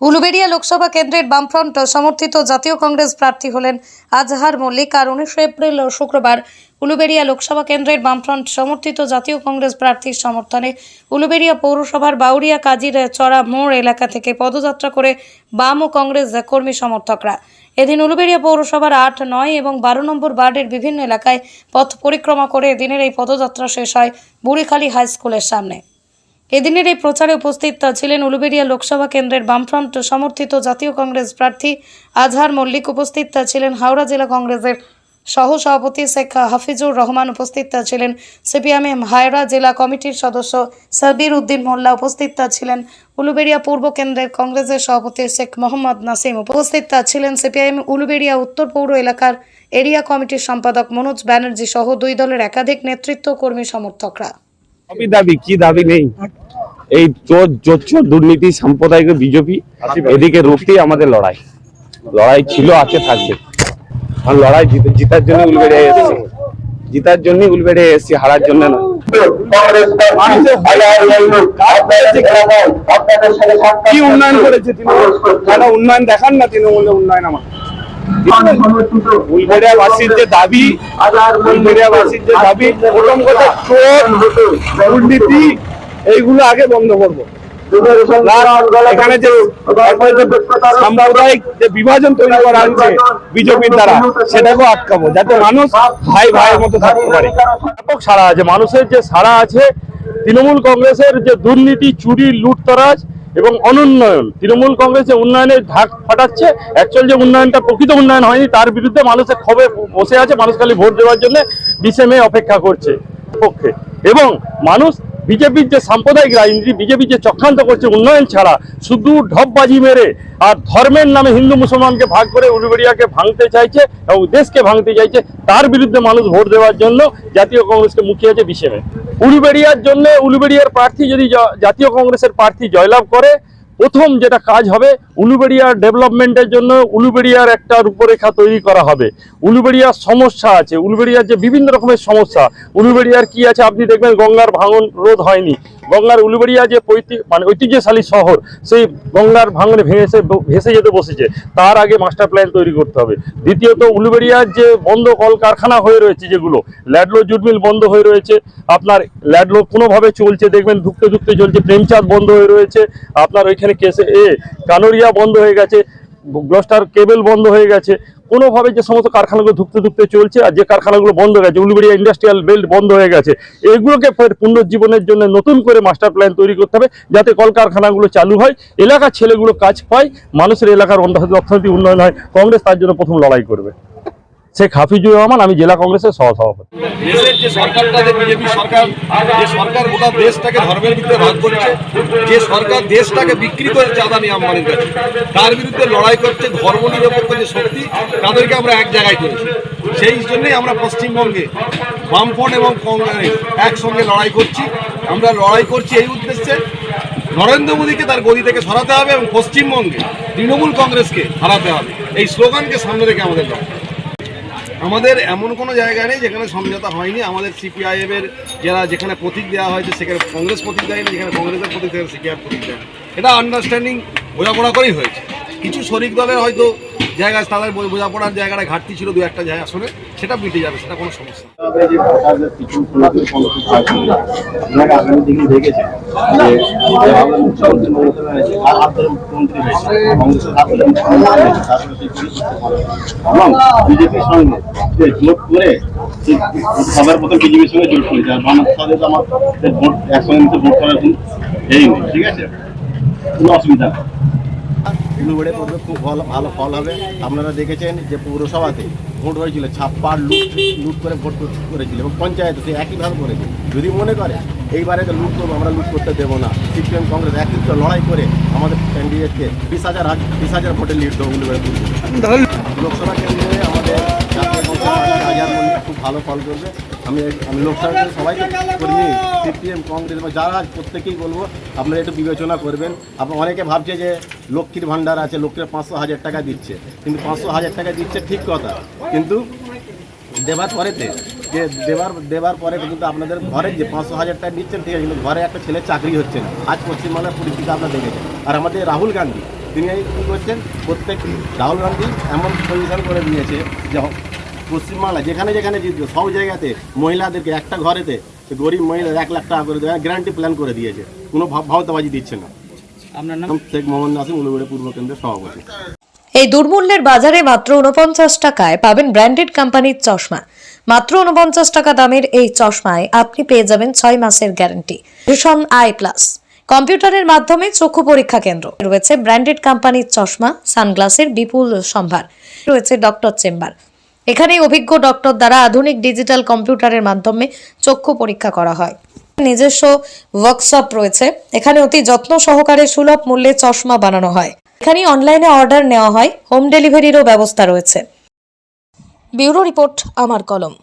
উলুবেড়িয়া লোকসভা কেন্দ্রের বামফ্রন্ট সমর্থিত জাতীয় কংগ্রেস প্রার্থী হলেন আজহার মল্লিক আর উনিশে এপ্রিল শুক্রবার উলুবেড়িয়া লোকসভা কেন্দ্রের বামফ্রন্ট সমর্থিত জাতীয় কংগ্রেস প্রার্থীর সমর্থনে উলুবেড়িয়া পৌরসভার বাউরিয়া কাজীর চড়া মোড় এলাকা থেকে পদযাত্রা করে বাম ও কংগ্রেস কর্মী সমর্থকরা। এদিন উলুবেড়িয়া পৌরসভার আট, নয় এবং বারো নম্বর ওয়ার্ডের বিভিন্ন এলাকায় পথ পরিক্রমা করে এদিনের এই পদযাত্রা শেষ হয় বুড়িখালী হাই স্কুলের সামনে। এদিনের এই প্রচারে উপস্থিত ছিলেন উলুবেড়িয়া লোকসভা কেন্দ্রের বামফ্রন্ট সমর্থিত জাতীয় কংগ্রেস প্রার্থী আজহার মল্লিক। উপস্থিত ছিলেন হাওড়া জেলা কংগ্রেসের সহ সভাপতি শেখ হাফিজুর রহমান। উপস্থিত ছিলেন সিপিএম হাওড়া জেলা কমিটির সদস্য সাবির উদ্দিন মোল্লা। উপস্থিত ছিলেন উলুবেড়িয়া পূর্ব কেন্দ্রের কংগ্রেসের সভাপতি শেখ মোহাম্মদ নাসিম। উপস্থিত ছিলেন সিপিআইএম উলুবেড়িয়া উত্তর পৌর এলাকার এরিয়া কমিটির সম্পাদক মনোজ ব্যানার্জি সহ দুই দলের একাধিক নেতৃত্ব কর্মী সমর্থকরা। দাবি, কি দাবি নেই? এই চোর চোর দুর্নীতি সাম্প্রদায়িক বিজেপি এদিকে রুখতেই আমাদের লড়াই। লড়াই ছিল আছে থাকবে। আর লড়াই জিতার জন্য উলবেড়ে এসেছি। জিতার জন্য উলবেড়ে এসেছি হারার জন্য না কি উন্নয়ন করেছে তৃণমূল? উন্নয়ন দেখান না তৃণমূলের উন্নয়ন আমার। উলবেড়িয়াবাসীর যে দাবি উলবেড়িয়াবাসীর যে দাবি প্রথম কথা চোর দুর্নীতি এইগুলো আগে বন্ধ করব। তৃণমূল কংগ্রেসের যে দুর্নীতি, চুরি, লুটতরাজ এবং অনুন্নয়ন, তৃণমূল কংগ্রেস যে উন্নয়নের ঢাক ফাটাচ্ছে অ্যাকচুয়াল যে উন্নয়নটা, প্রকৃত উন্নয়ন হয়নি, তার বিরুদ্ধে মানুষের ক্ষোভে বসে আছে, মানুষ খালি ভোট দেওয়ার জন্য মে অপেক্ষা করছে। পক্ষে। এবং মানুষ বিজেপির যে সাম্প্রদায়িক রাজনীতি বিজেপি যে চক্রান্ত করছে উন্নয়ন ছাড়া, শুধু ঢপবাজি মেরে আর ধর্মের নামে হিন্দু মুসলমানকে ভাগ করে উলুবেড়িয়াকে ভাঙতে চাইছে এবং দেশকে ভাঙতে চাইছে, তার বিরুদ্ধে মানুষ ভোট দেওয়ার জন্য জাতীয় কংগ্রেসকে মুখিয়েছে বিশেমে উলুবেড়িয়ার জন্য উলুবেড়িয়ার প্রার্থী যদি জাতীয় কংগ্রেসের প্রার্থী জয়লাভ করে প্রথম যেটা কাজ হবে, উলুবেড়িয়ার ডেভেলপমেন্টের জন্য উলুবেড়িয়ার একটা রূপরেখা তৈরি করা হবে। উলুবেড়িয়ার সমস্যা আছে, উলুবেড়িয়ার যে বিভিন্ন রকমের সমস্যা, উলুবেড়িয়ার কি আছে আপনি দেখবেন গঙ্গার ভাঙন রোধ হয়নি। গঙ্গার উলুবেড়িয়া যে মানে ঐতিহ্যশালী শহর, সেই গঙ্গার ভাঙনে ভেসে ভেসে যেতে বসেছে, তার আগে মাস্টার প্ল্যান তৈরি করতে হবে। দ্বিতীয়ত, উলুবেড়িয়ার যে বন্ধ কলকারখানা হয়ে রয়েছে যেগুলো ল্যাডলো জুটমিল বন্ধ হয়ে রয়েছে, আপনার ল্যাডলো কোনোভাবে চলছে, দেখবেন ধুকতে ধুকতে চলছে, প্রেমচাঁদ বন্ধ হয়ে রয়েছে, আপনার ওইখানে কেসে, এ, কানোরিয়া বন্ধ হয়ে গেছে গ্লস্টার কেবল বন্ধ হয়ে গেছে। কোনোভাবে যে সমস্ত কারখানাগুলো ধুকতে ধুকতে চলছে আর যে কারখানাগুলো বন্ধ হয়ে গেছে, উলুবেড়িয়া ইন্ডাস্ট্রিয়াল বেল্ট বন্ধ হয়ে গেছে, এগুলোকে ফের পুনর্জীবনের জন্য নতুন করে মাস্টার প্ল্যান তৈরি করতে হবে যাতে কলকারখানাগুলো চালু হয়, এলাকার ছেলেগুলো কাজ পায়, মানুষের এলাকার অর্থনীতি উন্নয়ন হয়, কংগ্রেস তার জন্য প্রথম লড়াই করবে। শেখ হাফিজুর রহমান, আমি জেলা কংগ্রেসের সহসভাপতি। দেশের যে সরকারটা বিজেপি সরকার, যে সরকার গোটা দেশটাকে ধর্মের বিরুদ্ধে ভাগ করছে, যে সরকার দেশটাকে বিক্রি করেছে আদানি আম্বানির কাছে, তার বিরুদ্ধে লড়াই করছে ধর্ম নিরপেক্ষ যে শক্তি, তাদেরকে আমরা এক জায়গায় করেছি। সেই জন্যই আমরা পশ্চিমবঙ্গে বামফ্রন্ট এবং কংগ্রেস একসঙ্গে লড়াই করছি। আমরা লড়াই করছি এই উদ্দেশ্যে। নরেন্দ্র মোদীকে তার গদি থেকে সরাতে হবে এবং পশ্চিমবঙ্গে তৃণমূল কংগ্রেসকে হারাতে হবে। এই স্লোগানকে সামনে রেখে আমাদের লড়াই। আমাদের এমন কোনো জায়গা নেই যেখানে সমঝোতা হয়নি। আমাদের সিপিআইএম এর যারা যেখানে প্রতীক দেওয়া হয়েছে, সেখানে কংগ্রেস প্রতীক দেয়নি, যেখানে কংগ্রেসের প্রতীক, সেখানে সিপিআইএম প্রতীক দেয় এটা আন্ডারস্ট্যান্ডিং বোঝাপড়া করেই হয়েছে। কিছু দলের হয়তো জায়গায় তাদের বোঝাপড়ার জায়গাটা ঘাটতি ছিল দু একটা জায়গা আসলে, সেটা মিটে যাবে, সেটা কোনো সমস্যা করে আর বামের সাথে তো আমার ভোট ভোট কোনো এই ঠিক আছে? কোনো অসুবিধা উলুবেড়ে করবে খুব ভালো ভালো ফল হবে। আপনারা দেখেছেন যে পৌরসভাতে ভোট হয়েছিল ছাপ্পার লুট লুট করে ভোট করেছিল এবং পঞ্চায়েতে সে একইভাবে করেছে। যদি মনে করে এইবারে তো লুট করব আমরা লুট করতে দেবো না। সিপিএম কংগ্রেস একত্রিত লড়াই করে আমাদের ক্যান্ডিডেটকে বিশ হাজার বিশ হাজার ভোটে লিড দেবো লোকসভা কেন্দ্রে আমাদের ভালো ফল করবে। আমি আমি লোকসভা সবাইকে কর্মী, সিপিএম, কংগ্রেস, বা যারা প্রত্যেকেই বলব, আপনারা একটু বিবেচনা করবেন। আপনার অনেকে ভাবছে যে লক্ষ্মীর ভাণ্ডার আছে লক্ষ্মীর পাঁচশো হাজার টাকা দিচ্ছে। কিন্তু পাঁচশো হাজার টাকা দিচ্ছে ঠিক কথা। কিন্তু দেবার পরেতে, যে দেবার দেবার পরে কিন্তু আপনাদের ঘরে যে পাঁচশো হাজার টাকা দিচ্ছেন, ঠিক আছে, কিন্তু ঘরে একটা ছেলে চাকরি হচ্ছে না। আজ পশ্চিমবাংলার পরিস্থিতি আপনারা দেখেছেন। আর আমাদের রাহুল গান্ধী, তিনি কী করছেন, প্রত্যেক, রাহুল গান্ধী এমন পজিশন করে দিয়েছে যে পশ্চিমবাংলা যেখানে যেখানে জিতবে সব জায়গাতে মহিলাদেরকে একটা ঘরেতে গরিব মহিলা এক লাখ টাকা করে দেওয়া গ্যারান্টি প্ল্যান করে দিয়েছে। কোনো ভাব ভাওতাবাজি দিচ্ছে না। আপনার নাম? শেখ মোহাম্মদ নাসিম উলুবেড়ে পূর্ব কেন্দ্রের সভাপতি। এই দুর্মূল্যের বাজারে মাত্র উনপঞ্চাশ টাকায় পাবেন ব্র্যান্ডেড কোম্পানির চশমা। মাত্র উনপঞ্চাশ টাকা দামের এই চশমায় আপনি পেয়ে যাবেন ছয় মাসের গ্যারান্টি ভীষণ আই প্লাস কম্পিউটারের মাধ্যমে চক্ষু পরীক্ষা কেন্দ্র। রয়েছে ব্র্যান্ডেড কোম্পানির চশমা সানগ্লাসের বিপুল সম্ভার। রয়েছে ডক্টর চেম্বার এখানে অভিজ্ঞ ডক্টর দ্বারা আধুনিক ডিজিটাল কম্পিউটারের মাধ্যমে চক্ষু পরীক্ষা করা হয়। নিজস্ব ওয়ার্কশপ রয়েছে। এখানে অতি যত্ন সহকারে সুলভ মূল্যে চশমা বানানো হয়। এখানে অনলাইনে অর্ডার নেওয়া হয়। হোম ডেলিভারিরও ব্যবস্থা রয়েছে। ব্যুরো রিপোর্ট, আমার কলম।